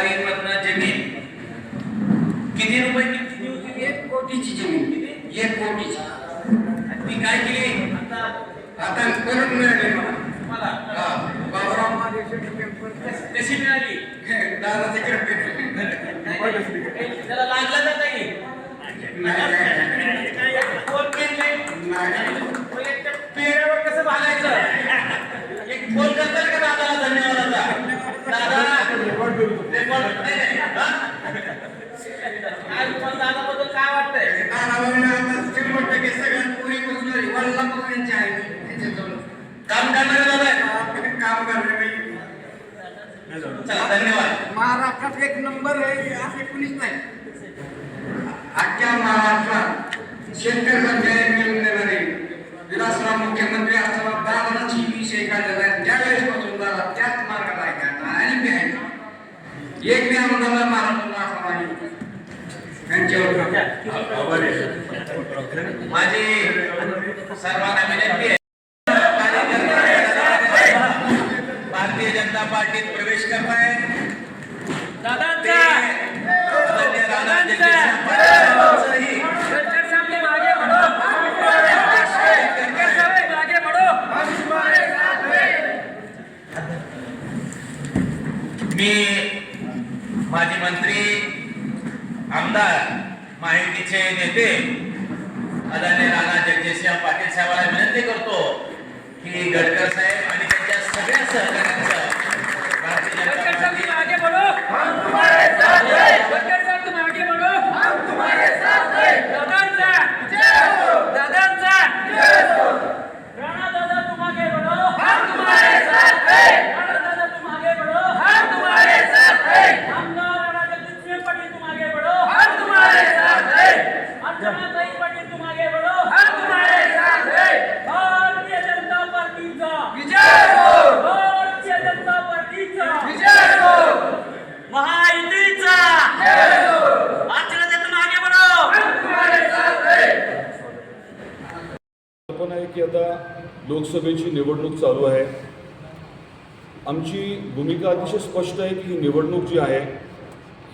वारीमधनं जमीन. किती रुपये किमतीची होती एक कोटीची जमीन. एक कोटीची. ती काय केली? आता परत मिळाली मला महादेवचे पेपर कशी मिळाली? त्याला लागलं कसं भागायचं? एक फोन करताल का दादाला धन्यवादाचा दादा रेकॉर्ड नाही, नाही, हा? काय काय वाटतंय शंभर टक्के सगळ्यात पुरी पोचणारी वल्ला यांची आहे त्यांच्याजवळ काम करणारे दादा काम करणे धन्यवाद महाराष्ट्रात एक नंबर आहे असे कुणीच नाही. अख्ख्या महाराष्ट्रात शेतकऱ्यांच्या मिळून देणारे विलासराव मुख्यमंत्री दादाची विषय काढलेला आहे त्यावेळेस पासून दादा त्याच मार्गाला आहे का आणि मी आहे एक मी आमदार महाराष्ट्राला असा नाही त्यांच्यावर माझी सर्वांना विनंती आहे भारतीय जनता पार्टीत प्रवेश करताय ते आदरणीय राणा जगदीशसिंह पाटील यांचंही मी माजी मंत्री आमदार माहितीचे नेते आदरणीय राणा जगदीशसिंह पाटील साहेबांना विनंती करतो की गडकर साहेब आणि त्यांच्या सगळ्या सहकाऱ्यांचं भारतीय जनता पार्टी भारतीय जनता पार्टीचा भारतीय जनता पार्टीचा महायुतीचा आचरणातून मागे बढो कल्पना आहे की आता लोकसभेची निवडणूक चालू आहे. आमची भूमिका अतिशय स्पष्ट आहे की ही निवडणूक जी आहे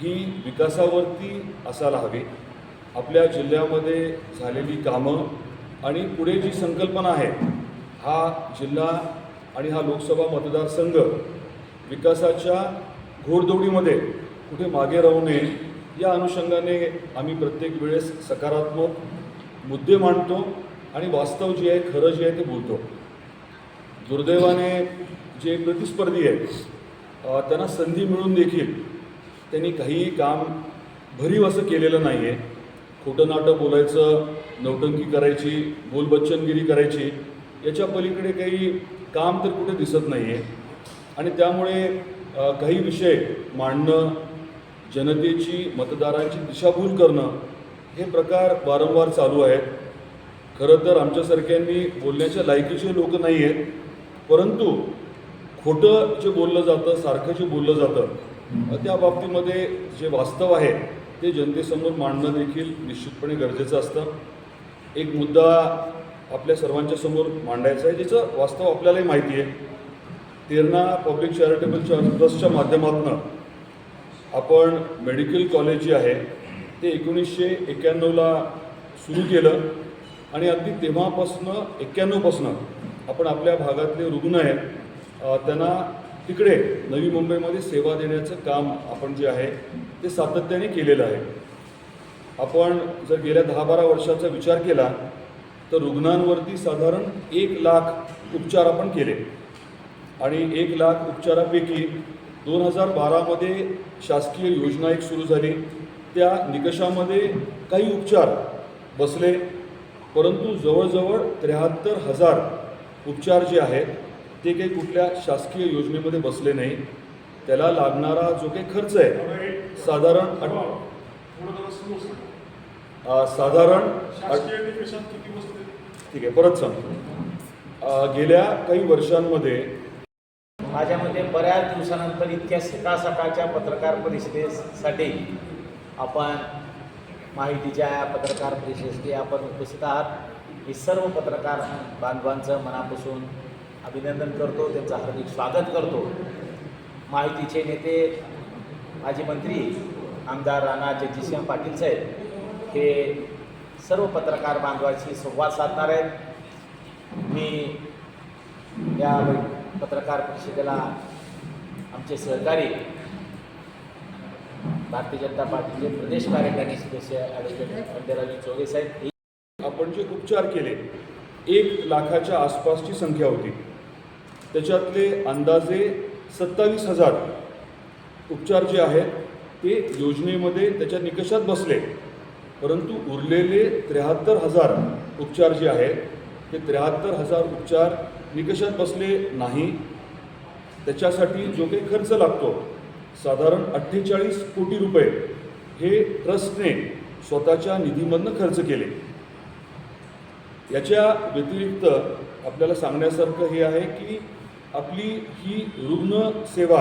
ही विकासावरती असायला हवी. आपल्या जिल्ह्यामध्ये झालेली कामं आणि पुढे जी संकल्पना आहे हा जिल्हा आणि हा लोकसभा मतदारसंघ विकासाच्या घोडदौडीमध्ये कुठे मागे राहू नये या अनुषंगाने आम्ही प्रत्येक वेळेस सकारात्मक मुद्दे मांडतो आणि वास्तव जे आहे खरं जे आहे ते बोलतो. दुर्दैवाने जे प्रतिस्पर्धी आहेत त्यांना संधी मिळून देखील त्यांनी काही काम भरीव असं केलेलं नाही आहे खोटं नाटं बोलायचं नौटंकी करायची बोलबच्चनगिरी करायची याच्या पलीकडे काही काम तर कुठे दिसत नाही आहे आणि त्यामुळे काही विषय मांडणं जनतेची मतदारांची दिशाभूल करणं हे प्रकार वारंवार चालू आहेत. खरं तर आमच्यासारख्यांनी बोलण्याच्या लायकीचे लोक नाही आहेत परंतु खोटं जे बोललं जातं सारखं जे बोललं जातं त्या बाबतीमध्ये जे वास्तव आहे ते जनतेसमोर मांडणं देखील निश्चितपणे गरजेचं असतं. एक मुद्दा आपल्या सर्वांच्या समोर मांडायचा आहे ज्याचं वास्तव आपल्यालाही माहिती आहे. तेरणा पब्लिक चॅरिटेबल ट्रस्टच्या माध्यमातून आपण मेडिकल कॉलेज जे आहे ते एकोणीसशे एक्क्याण्णवला सुरू केलं. आणि अगदी तेव्हापासनं एक्क्याण्णवपासनं आपण आपल्या भागातले रुग्ण आहेत त्यांना तिकडे नवी मुंबईमध्ये सेवा देण्याचं काम आपण जे आहे ते सातत्याने केलेलं आहे. आपण जर गेल्या दहा बारा वर्षाचा विचार केला तर रुग्णांवरती साधारण एक लाख उपचार आपण केले. आणि एक लाख उपचारापैकी दोन हजार बारामध्ये शासकीय योजना एक सुरू झाली. त्या निकषामध्ये काही उपचार बसले परंतु जवळजवळ त्र्याहत्तर हजार उपचार जे आहेत ते काही कुठल्या शासकीय योजनेमध्ये बसले नाही. त्याला लागणारा जो काही खर्च आहे साधारण आठ- अ, साधारण ठीक आहे परत सांगतो. अ, गेल्या काही वर्षांमध्ये माझ्या मते बऱ्याच दिवसानंतर इतक्या सकाळ सकाळच्या पत्रकार परिषदेसाठी आपण माहितीच्या पत्रकार परिषदेसाठी आपण उपस्थित आहात. मी सर्व पत्रकार बांधवांचं मनापासून अभिनंदन करतो त्यांचं हार्दिक स्वागत करतो. माहितीचे नेते माजी मंत्री आमदार राणा जगजितसिंह पाटील साहेब हे सर्व पत्रकार बांधवाशी संवाद साधणार आहेत. मी या पत्रकार परिषदेला आमचे सहकारी भारतीय जनता पार्टीचे प्रदेश कार्यकारिणी सदस्य ॲडव्होकेट खंडेरावजी चोगे साहेब आपण जे उपचार केले एक लाखाच्या आसपासची संख्या होती. त्याच्यातले अंदाजे सत्तावीस हजार उपचार जे आहेत ते योजनेमध्ये त्याच्या निकषात बसले. परंतु उरलेले त्र्याहत्तर हजार उपचार जे आहेत ते त्र्याहत्तर हजार उपचार निकषात बसले नाही. त्याच्यासाठी जो काही खर्च लागतो साधारण अठ्ठेचाळीस कोटी रुपये हे ट्रस्टने स्वतःच्या निधीमधनं खर्च केले. याच्या व्यतिरिक्त आपल्याला सांगण्यासारखं हे आहे की आपली ही रुग्ण सेवा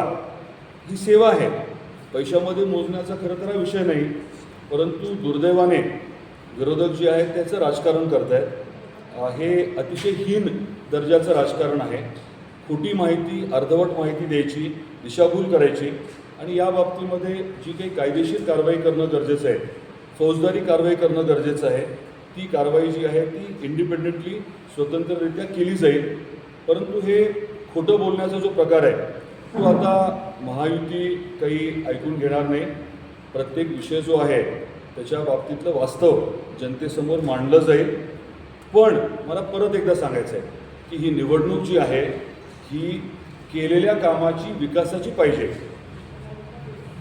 ही सेवा आहे. पैशामध्ये मोजण्याचा खरं तर हा विषय नाही परंतु दुर्दैवाने विरोधक जे आहेत त्याचं राजकारण करत आहेत हे अतिशय हीन दर्जाचं राजकारण आहे. खोटी माहिती अर्धवट माहिती द्यायची दिशाभूल करायची आणि या बाबतीमध्ये जी काही कायदेशीर कारवाई करणं गरजेचं आहे फौजदारी कारवाई करणं गरजेचं आहे ती कारवाई जी आहे ती इंडिपेंडेंटली स्वतंत्ररित्या केली जाईल. परंतु हे खोटं बोलण्याचा जो प्रकार आहे तो आता महायुती काही ऐकून घेणार नाही. प्रत्येक विषय जो आहे त्याच्या बाबतीतलं वास्तव जनतेसमोर मांडलं जाईल. पण मला परत एकदा सांगायचं आहे की ही निवडणूक जी आहे ही केलेल्या कामाची विकासाची पाहिजे.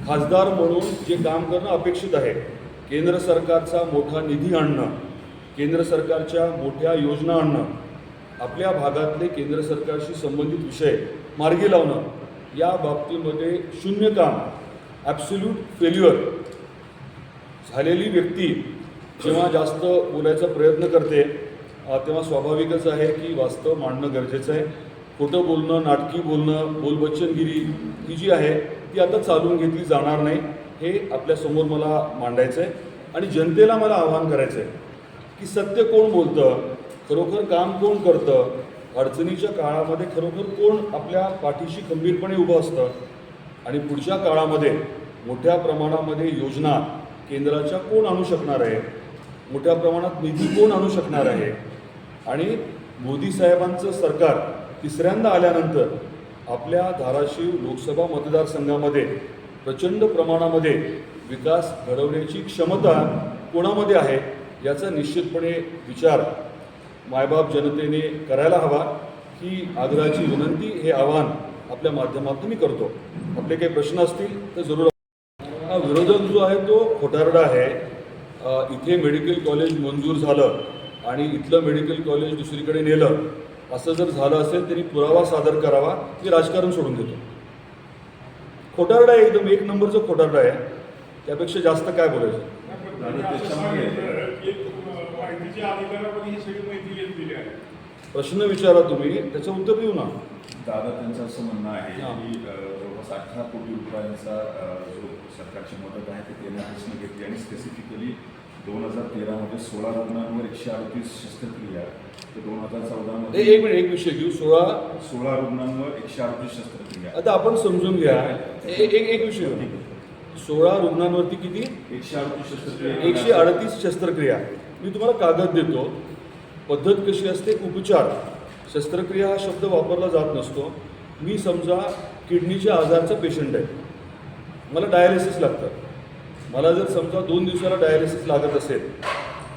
खासदार म्हणून जे काम करणं अपेक्षित आहे केंद्र सरकारचा मोठा निधी आणणं केंद्र सरकारच्या मोठ्या योजना आणणं आपल्या भागातले केंद्र सरकारशी संबंधित विषय मार्गी लावणं या बाबतीमध्ये शून्य काम ॲब्सोल्यूट फेल्युअर झालेली व्यक्ती जेव्हा जास्त बोलायचा प्रयत्न करते तेव्हा स्वाभाविकच आहे की वास्तव मांडणं गरजेचं आहे. खोटं बोलणं नाटकी बोलणं बोलबच्चनगिरी ही जी आहे ती आता चालून घेतली जाणार नाही हे आपल्यासमोर मला मांडायचं आहे आणि जनतेला मला आवाहन करायचं आहे की सत्य कोण बोलतं? खरोखर काम कोण करतं? अडचणीच्या काळामध्ये खरोखर कोण आपल्या पाठीशी खंबीरपणे उभं असतं? आणि पुढच्या काळामध्ये मोठ्या प्रमाणामध्ये योजना केंद्राच्या कोण आणू शकणार आहे? मोठ्या प्रमाणात निधी कोण आणू शकणार आहे? आणि मोदी साहेबांचं सरकार तिसऱ्यांदा आल्यानंतर आपल्या धाराशिव लोकसभा मतदारसंघामध्ये प्रचंड प्रमाणामध्ये विकास घडवण्याची क्षमता कोणामध्ये आहे? याचा निश्चितपणे विचार मायबाप जनतेने करायला हवा ही आग्रहाची विनंती हे आव्हान आपल्या माध्यमातून मी करतो. आपले काही प्रश्न असतील तर जरूर हा विरोधक जो आहे तो खोटारडा आहे. इथे मेडिकल कॉलेज मंजूर झालं आणि इथलं मेडिकल कॉलेज दुसरीकडे नेलं. असं जर झालं असेल तरी पुरावा सादर करावा. मी राजकारण सोडून देतो. खोटारडा आहे एकदम. एक नंबरचं खोटारडा आहे. त्यापेक्षा जास्त काय बोलायचं? अधिकारामध्ये ही सगळी माहिती आहे. प्रश्न विचारा तुम्ही त्याचं उत्तर देऊ ना. दादा त्यांचं असं म्हणणं आहे हां. की जवळपास अठरा कोटी रुपयांचा जो सरकारची मदत आहे ते केंद्रापासून घेतली आणि स्पेसिफिकली दोन हजार तेरामध्ये सोळा रुग्णांवर एकशे अडतीस शस्त्रक्रिया. तर दोन हजार चौदामध्ये एक मिनिट एक विषय घेऊ. सोळा सोळा रुग्णांवर एकशे अडतीस शस्त्रक्रिया. आता आपण समजून घ्या. एक एक विषय. सोळा रुग्णांवरती किती? एकशे अडतीस शस्त्रक्रिया. एकशे अडतीस शस्त्रक्रिया. मी तुम्हाला कागद देतो. पद्धत कशी असते? उपचार. शस्त्रक्रिया हा शब्द वापरला जात नसतो. मी समजा किडनीच्या आजारचा पेशंट आहे. मला डायालिसिस लागतं. मला जर समजा दोन दिवसाला डायालिसिस लागत असेल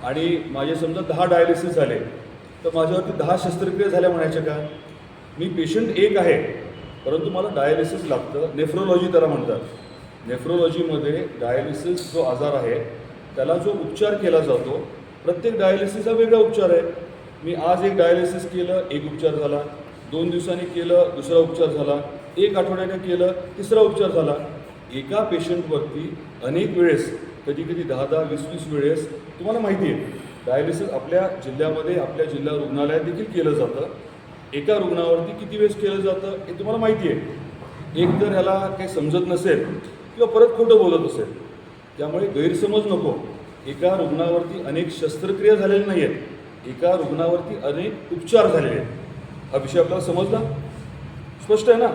आणि माझे समजा दहा डायालिसिस झाले तर माझ्यावरती दहा शस्त्रक्रिया झाल्या म्हणायच्या का? मी पेशंट एक आहे परंतु मला डायालिसिस लागतं. नेफ्रोलॉजी त्याला म्हणतात. नेफ्रोलॉजीमध्ये डायालिसिस जो आजार आहे त्याला जो उपचार केला जातो प्रत्येक डायलिसिसचा वेगळा उपचार आहे. मी आज एक डायलिसिस केलं एक उपचार झाला. दोन दिवसांनी केलं दुसरा उपचार झाला. एक आठवड्याने केलं तिसरा उपचार झाला. एका पेशंटवरती अनेक वेळेस कधी कधी दहा दहा वीस वीस वेळेस तुम्हाला माहिती आहे डायलिसिस आपल्या जिल्ह्यामध्ये आपल्या जिल्हा रुग्णालयात देखील केलं जातं. एका रुग्णावरती किती वेळेस केलं जातं हे तुम्हाला माहिती आहे. एक तर ह्याला काही समजत नसेल किंवा परत खोटं बोलत असेल. त्यामुळे गैरसमज नको. एका रुग्णावरती अनेक शस्त्रक्रिया झालेल्या नाही आहेत एका रुग्णावरती अनेक उपचार झालेले आहेत. हा विषय आपल्याला समजला? स्पष्ट आहे ना?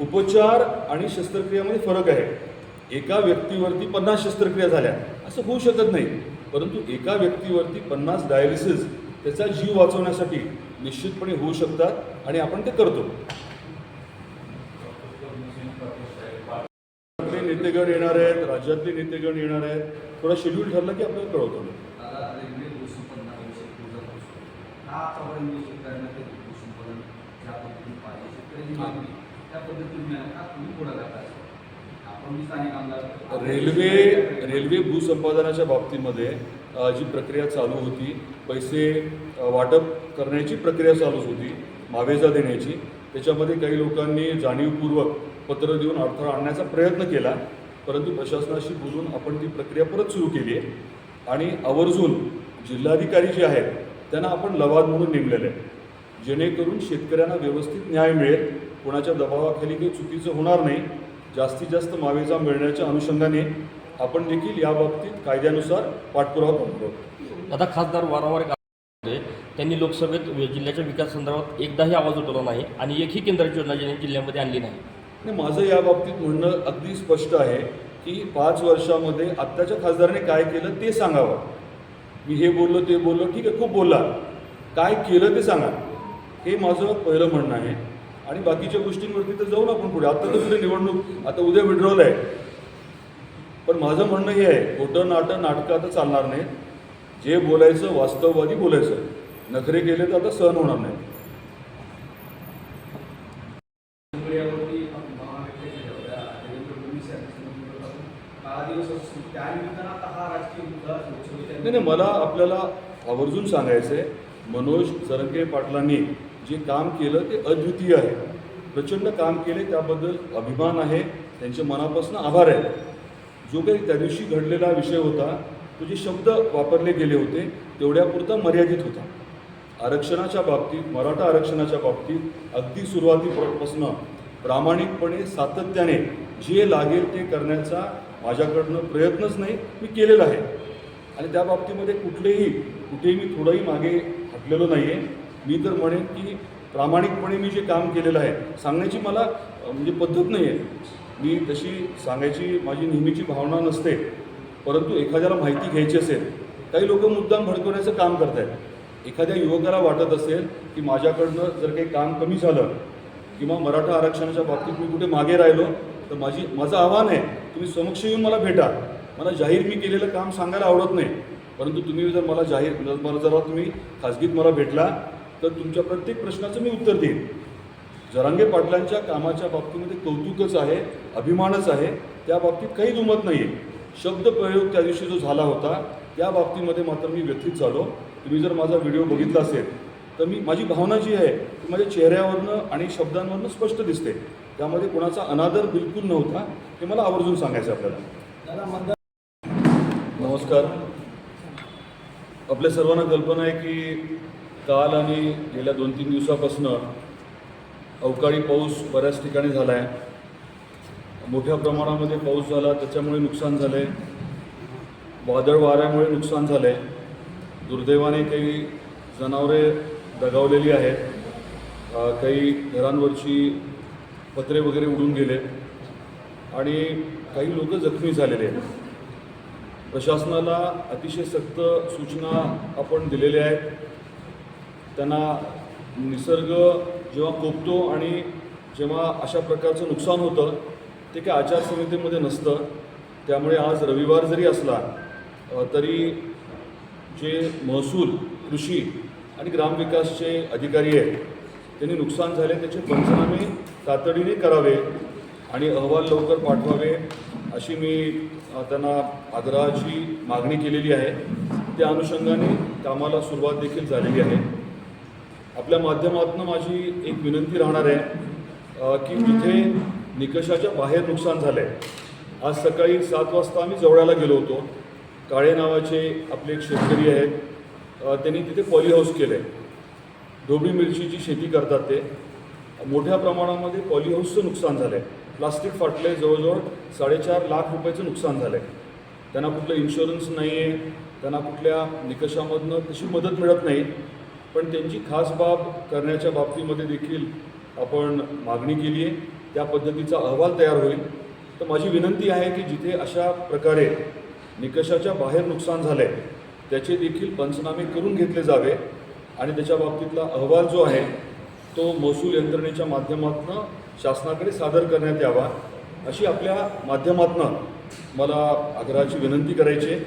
उपचार आणि शस्त्रक्रियामध्ये फरक आहे. एका व्यक्तीवरती पन्नास शस्त्रक्रिया झाल्या. असं होऊ शकत नाही. परंतु एका व्यक्तीवरती पन्नास डायलिसिस त्याचा जीव वाचवण्यासाठी निश्चितपणे होऊ शकतात आणि आपण ते करतो आपले नेतेगण येणार आहेत राज्यातले नेतेगण येणार आहेत. थोडा शेड्यूल ठरला की आपल्याला कळवतो रेल्वे रेल्वे भूसंपादनाच्या बाबतीमध्ये जी प्रक्रिया चालू होती पैसे वाटप करण्याची प्रक्रिया चालूच होती मावेजा देण्याची. त्याच्यामध्ये काही लोकांनी जाणीवपूर्वक पत्र देऊन अडथळा आणण्याचा प्रयत्न केला. परंतु प्रशासनाशी बोलून आपण ती प्रक्रिया परत सुरू केली आहे. आणि आवर्जून जिल्हाधिकारी जे आहेत त्यांना आपण लवाद म्हणून नेमलेले आहे. जेणेकरून शेतकऱ्यांना व्यवस्थित न्याय मिळेल. कोणाच्या दबावाखाली काही चुकीचं होणार नाही. जास्तीत जास्त मावेजा मिळण्याच्या अनुषंगाने आपण देखील याबाबतीत कायद्यानुसार पाठपुरावा करतो आता खासदार वारंवार त्यांनी लोकसभेत जिल्ह्याच्या विकास संदर्भात एकदाही आवाज उठवला नाही आणि एकही केंद्राची योजना जिल्ह्यामध्ये आणली नाही. आणि माझं या बाबतीत म्हणणं अगदी स्पष्ट आहे की पाच वर्षामध्ये आत्ताच्या खासदाराने काय केलं ते सांगावं. मी हे बोललो ते बोललो ठीक आहे खूप बोला काय केलं ते सांगा. हे माझं पहिलं म्हणणं आहे. आणि बाकीच्या गोष्टींवरती तर जाऊ ना आपण पुढे. आता तर पुढे निवडणूक आता उद्या विड्रॉल आहे. पण माझं म्हणणं हे आहे खोटं नाटं नाटकं आता चालणार नाही जे बोलायचं वास्तववादी बोलायचं. नखरे केले तर आता सहन होणार नाही यावरती भावना व्यक्त केल्या होत्या देवेंद्र फडणवीस यांनी समोर काळा दिवस असतो त्यानिमित्तानं आता हा राजकीय मुद्दा लोकसभेच्या नाही नाही मला आपल्याला आवर्जून सांगायचं आहे मनोज सरंगे पाटलांनी जे काम केलं ते अद्वितीय आहे. प्रचंड काम केले त्याबद्दल अभिमान आहे त्यांचे मनापासून आभार आहे. जो काही त्या दिवशी घडलेला विषय होता तो जे शब्द वापरले गेले होते तेवढ्यापुरता मर्यादित होता. आरक्षणाच्या बाबतीत मराठा आरक्षणाच्या बाबतीत अगदी सुरुवातीपासून प्रामाणिकपणे सातत्याने जे लागेल ते करण्याचा माझ्याकडनं प्रयत्नच नाही मी केलेला आहे. आणि त्या बाबतीमध्ये कुठलेही कुठेही मी थोडंही मागे हटलेलो नाही आहे मी तर म्हणेन की प्रामाणिकपणे मी जे काम केलेलं आहे सांगण्याची मला म्हणजे पद्धत नाही आहे मी तशी सांगायची माझी नेहमीची भावना नसते परंतु एखाद्याला माहिती घ्यायची असेल काही लोक मुद्दाम भडकवण्याचं काम करत आहेत एखाद्या युवकाला वाटत असेल की माझ्याकडनं जर काही काम कमी झालं किंवा मराठा आरक्षणाच्या बाबतीत मी कुठे मागे राहिलो तर माझी माझं आव्हान आहे तुम्ही समक्ष येऊन मला भेटा. मला जाहीर मी केलेलं काम सांगायला आवडत नाही. परंतु तुम्ही जर मला जाहीर मला जरा तुम्ही खाजगीत मला भेटला तर तुमच्या प्रत्येक प्रश्नाचं मी उत्तर देईन. जरांगे पाटलांच्या कामाच्या बाबतीमध्ये कौतुकच आहे अभिमानच आहे. त्या बाबतीत काही दुमत नाही आहे शब्दप्रयोग त्या दिवशी जो झाला होता त्या बाबतीमध्ये मात्र मी व्यथित झालो. तुम्ही जर माझा व्हिडिओ बघितला असेल तर मी माझी भावना जी आहे ती माझ्या चेहऱ्यावरनं आणि शब्दांवरनं स्पष्ट दिसते. त्यामध्ये कोणाचा अनादर बिलकुल नव्हता हे मला आवर्जून सांगायचं आपल्याला. नमस्कार. आपल्या सर्वांना कल्पना आहे की काल आणि गेल्या दोन तीन दिवसापासून अवकाळी पाऊस बऱ्याच ठिकाणी झाला आहे मोठ्या प्रमाणामध्ये पाऊस झाला त्याच्यामुळे नुकसान झालं आहे वादळ वाऱ्यामुळे नुकसान झालं आहे दुर्दैवाने काही जनावरे दगावलेली आहेत. काही घरांवरची पत्रे वगैरे उडून गेले आणि काही लोक जखमी झालेले आहेत. प्रशासनाला अतिशय सक्त सूचना आपण दिलेल्या आहेत. त्यांना निसर्ग जेव्हा कोपतो आणि जेव्हा अशा प्रकारचं नुकसान होतं ते काही आचारसंहितेमध्ये नसतं. त्यामुळे आज रविवार जरी असला तरी जे महसूल कृषी आणि ग्रामविकासचे अधिकारी आहेत त्यांनी नुकसान झाले त्याचे पंचनामे तातडीने करावे आणि अहवाल लवकर पाठवावे. अशी मी त्यांना आग्रहाची मागणी केलेली आहे. त्या अनुषंगाने कामाला सुरुवात देखील झालेली आहे. आपल्या माध्यमातून माझी एक विनंती राहणार आहे की जिथे निकषाच्या बाहेर नुकसान झालं आहे आज सकाळी सात वाजता आम्ही जवळाला गेलो होतो. काळे नावाचे आपले एक शेतकरी आहेत त्यांनी तिथे पॉली हाऊस केलं आहे ढोबळी मिरचीची शेती करतात ते. मोठ्या प्रमाणामध्ये पॉली हाऊसचं नुकसान झालं आहे प्लास्टिक फाटले जवळजवळ साडेचार लाख रुपयाचं नुकसान झालं आहे त्यांना कुठलं इन्शुरन्स नाही आहे त्यांना कुठल्या निकषामधनं तशी मदत मिळत नाही. पण त्यांची खास बाब करण्याच्या बाबतीमध्ये देखील आपण मागणी केली आहे त्या पद्धतीचा अहवाल तयार होईल. तर माझी विनंती आहे की जिथे अशा प्रकारे निकषाच्या बाहेर नुकसान झालं आहे त्याचे देखील पंचनामे करून घेतले जावे आणि त्याच्या बाबतीतला अहवाल जो आहे तो महसूल यंत्रणेच्या माध्यमातून शासनाकडे सादर करण्यात यावा अशी आपल्या माध्यमातून मला आग्रहाची विनंती करायची आहे.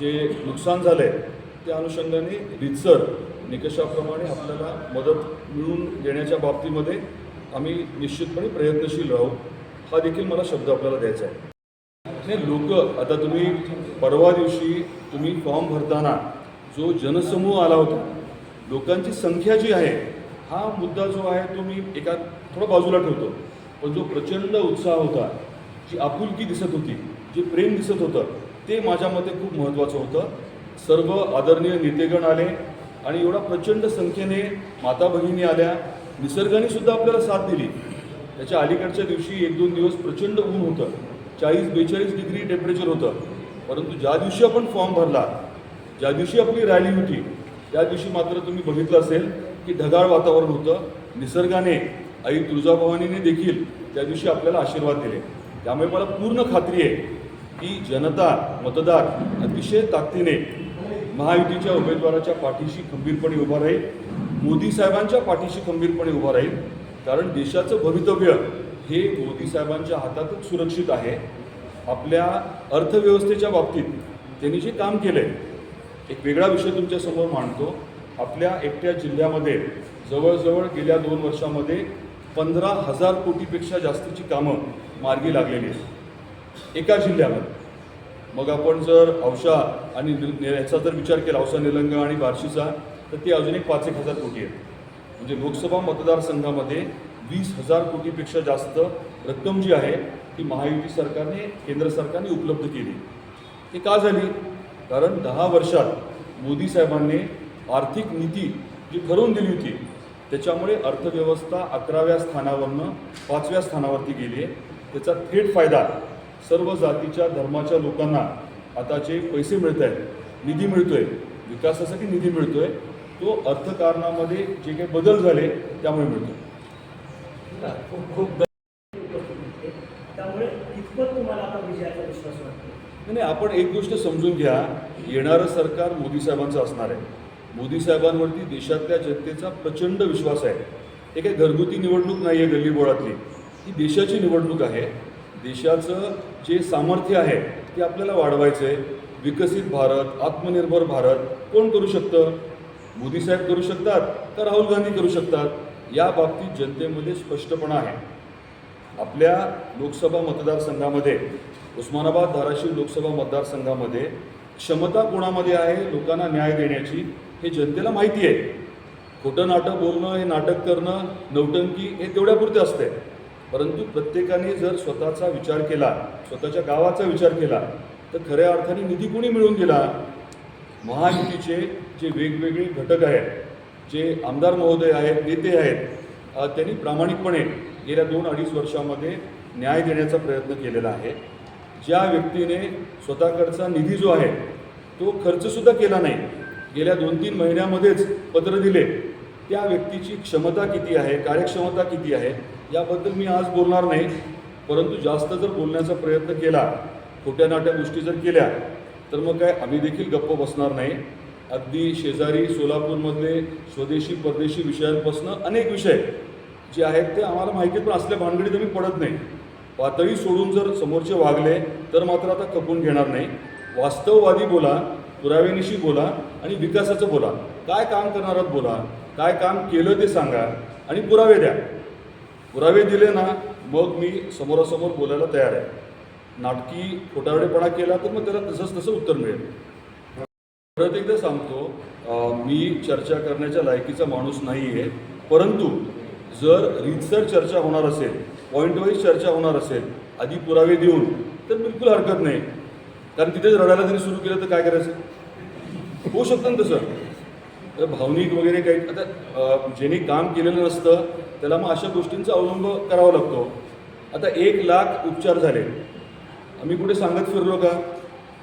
जे नुकसान झालं आहे त्या अनुषंगाने रितसर निकषाप्रमाणे आपल्याला मदत मिळवून देण्याच्या बाबतीमध्ये आम्ही निश्चितपणे प्रयत्नशील राहू हा देखील मला शब्द आपल्याला द्यायचा आहे नाही लोक आता तुम्ही परवा दिवशी तुम्ही फॉर्म भरताना जो जनसमूह आला होता लोकांची संख्या जी आहे हा मुद्दा जो आहे तो मी एका थोडा बाजूला ठेवतो. पण जो प्रचंड उत्साह होता जी आपुलकी दिसत होती जे प्रेम दिसत होतं ते माझ्या मते खूप महत्त्वाचं होतं. सर्व आदरणीय नेतेगण आले आणि एवढा प्रचंड संख्येने माता भगिनी आल्या. निसर्गाने सुद्धा आपल्याला साथ दिली. त्याच्या अलीकडच्या दिवशी एक दोन दिवस प्रचंड ऊन होतं. चाळीस बेचाळीस डिग्री टेम्परेचर होतं. परंतु ज्या दिवशी आपण फॉर्म भरला ज्या दिवशी आपली रॅली होती त्या दिवशी मात्र तुम्ही बघितलं असेल की ढगाळ वातावरण होतं. निसर्गाने आई तुळजाभवानीने देखील त्या दिवशी आपल्याला आशीर्वाद दिले. त्यामुळे मला पूर्ण खात्री आहे की जनता मतदार अतिशय ताकदीने महायुतीच्या उमेदवाराच्या पाठीशी खंबीरपणे उभा राहील. मोदी साहेबांच्या पाठीशी खंबीरपणे उभा राहील. कारण देशाचं भवितव्य हे मोदी साहेबांच्या हातातच सुरक्षित आहे. आपल्या अर्थव्यवस्थेच्या बाबतीत त्यांनी जे काम केलं आहे एक वेगळा विषय तुमच्यासमोर मांडतो. आपल्या एकट्या जिल्ह्यामध्ये जवळजवळ गेल्या दोन वर्षामध्ये पंधरा हजार कोटीपेक्षा जास्तीची कामं मार्गी लागलेली आहेत. एका जिल्ह्यामध्ये. मग आपण जर औषा आणि याचा जर विचार केला औषा निलंगा आणि बार्शीचा तर ते अजून एक पाच एक हजार कोटी आहेत. म्हणजे लोकसभा मतदारसंघामध्ये वीस हजार कोटीपेक्षा जास्त रक्कम जी आहे ती महायुती सरकारने केंद्र सरकारने उपलब्ध केली. ती का झाली? कारण दहा वर्षात मोदी साहेबांनी आर्थिक नीती जी ठरवून दिली होती त्याच्यामुळे अर्थव्यवस्था अकराव्या स्थानावरनं पाचव्या स्थानावरती गेली आहे. त्याचा थेट फायदा सर्व जातीच्या धर्माच्या लोकांना आता जे पैसे मिळत आहेत निधी मिळतोय विकासासाठी निधी मिळतोय तो अर्थकारणामध्ये जे काही बदल झाले त्यामुळे मिळतो खूप खूप त्यामुळे कितपत तुम्हाला आता विजयाचा विश्वास वाटतो? नाही, आपण एक गोष्ट समजून घ्या येणारं सरकार मोदी साहेबांचं असणार आहे. मोदी साहेबांवरती देशातल्या जनतेचा प्रचंड विश्वास आहे. हे काही घरगुती निवडणूक नाही आहे गल्लीबोळातली ही देशाची निवडणूक आहे. देशाचं जे सामर्थ्य आहे ते आपल्याला वाढवायचं आहे विकसित भारत आत्मनिर्भर भारत कोण करू शकतं? मोदी साहेब करू शकतात तर राहुल गांधी करू शकतात? या बाबतीत जनतेमध्ये स्पष्टपणा आहे. आपल्या लोकसभा मतदारसंघामध्ये उस्मानाबाद धाराशिव लोकसभा मतदारसंघामध्ये क्षमता कोणामध्ये आहे? लोकांना न्याय देण्याची हे जनतेला माहिती आहे. खोटं नाटक बोलणं हे नाटक करणं नौटंकी हे तेवढ्यापुरते असते. परंतु प्रत्येकाने जर स्वतःचा विचार केला स्वतःच्या गावाचा विचार केला तर खऱ्या अर्थाने निधी कोणी मिळवून दिला? महायुतीचे जे वेगवेगळे घटक आहेत जे आमदार महोदय आहेत नेते आहेत त्यांनी प्रामाणिकपणे गेल्या दोन अडीच वर्षामध्ये न्याय देण्याचा प्रयत्न केलेला आहे. ज्या व्यक्तीने स्वतःकडचा निधी जो आहे तो खर्चसुद्धा केला नाही. गेल्या दोन तीन महिन्यामध्येच पत्र दिले. त्या व्यक्तीची क्षमता किती आहे कार्यक्षमता किती आहे याबद्दल मी आज बोलणार नाही. परंतु जास्त जर बोलण्याचा प्रयत्न केला खोट्या नाट्या गोष्टी जर केल्या तर मग काय आम्ही देखील गप्प बसणार नाही. अगदी शेजारी सोलापूरमधले स्वदेशी परदेशी विषयांपासून अनेक विषय जे आहेत ते आम्हाला माहिती पण असल्या भानगडीत आम्ही पडत नाही. पातळी सोडून जर समोरचे वागले तर मात्र आता खपून घेणार नाही. वास्तववादी बोला पुराव्यानिशी बोला आणि विकासाचं बोला. काय काम करणार आहात बोला. काय काम केलं ते सांगा आणि पुरावे द्या. पुरावे दिले ना मग मी समोरासमोर बोलायला तयार आहे. नाटकी खोटारडेपणा केला तर मग त्याला तसंच तसं उत्तर मिळेल. परत एकदा सांगतो मी चर्चा करण्याच्या लायकीचा माणूस नाही आहे परंतु जर रीतसर चर्चा होणार असेल पॉईंट वाईज चर्चा होणार असेल आधी पुरावे देऊन तर बिलकुल हरकत नाही. कारण तिथेच रडायला जरी सुरू केलं तर काय करायचं? होऊ शकतं ना तसं. तर भावनिक वगैरे काही आता अं, ज्यांनी काम केलेलं नसतं त्याला मग अशा गोष्टींचा अवलंब करावा लागतो. आता एक लाख उपचार झाले. आम्ही कुठे सांगत फिरलो का?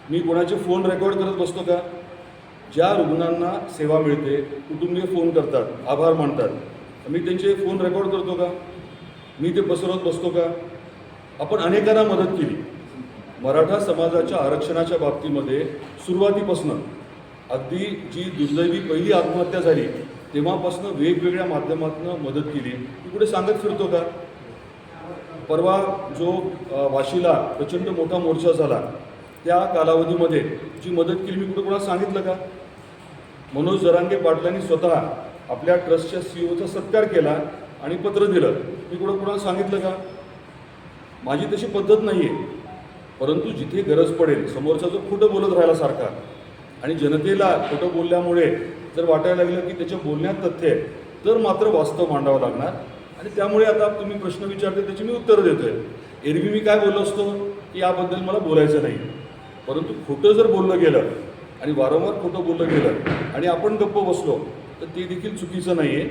मी कोणाचे फोन रेकॉर्ड करत बसतो का? ज्या रुग्णांना सेवा मिळते कुटुंबीय फोन करतात आभार मानतात. मी त्यांचे फोन रेकॉर्ड करतो का? मी ते पसरवत बसतो का? आपण अनेकांना मदत केली. मराठा समाजाच्या आरक्षणाच्या बाबतीमध्ये सुरुवातीपासून अगदी जी दुर्दैवी पहिली आत्महत्या झाली तेव्हापासून वेगवेगळ्या माध्यमातून मदत केली. ती कुठे सांगत फिरतो का? परवा जो वाशीला प्रचंड मोठा मोर्चा झाला त्या कालावधीमध्ये जी मदत केली मी कुठं कोणाला सांगितलं का? मनोज जरांगे पाटलांनी स्वतः आपल्या ट्रस्टच्या सीईओचा सत्कार केला आणि पत्र दिलं. मी कुठं कुणाला सांगितलं का? माझी तशी पद्धत नाही आहे परंतु जिथे गरज पडेल समोरचा जो खोटं बोलत राहिला सारखा आणि जनतेला खोटं बोलल्यामुळे जर वाटायला लागलं की त्याच्या बोलण्यात तथ्य आहे तर मात्र वास्तव मांडावं लागणार. आणि त्यामुळे आता तुम्ही प्रश्न विचारते त्याची मी उत्तरं देतोय. एरवी मी काय बोललो असतो की याबद्दल मला बोलायचं नाही. परंतु खोटं जर बोललं गेलं आणि वारंवार खोटं बोललं गेलं आणि आपण गप्प बसलो तर ते देखील चुकीचं नाही आहे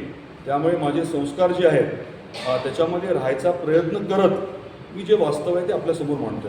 त्यामुळे माझे संस्कार जे आहेत त्याच्यामध्ये राहायचा प्रयत्न करत मी जे वास्तव आहे ते आपल्यासमोर मांडतो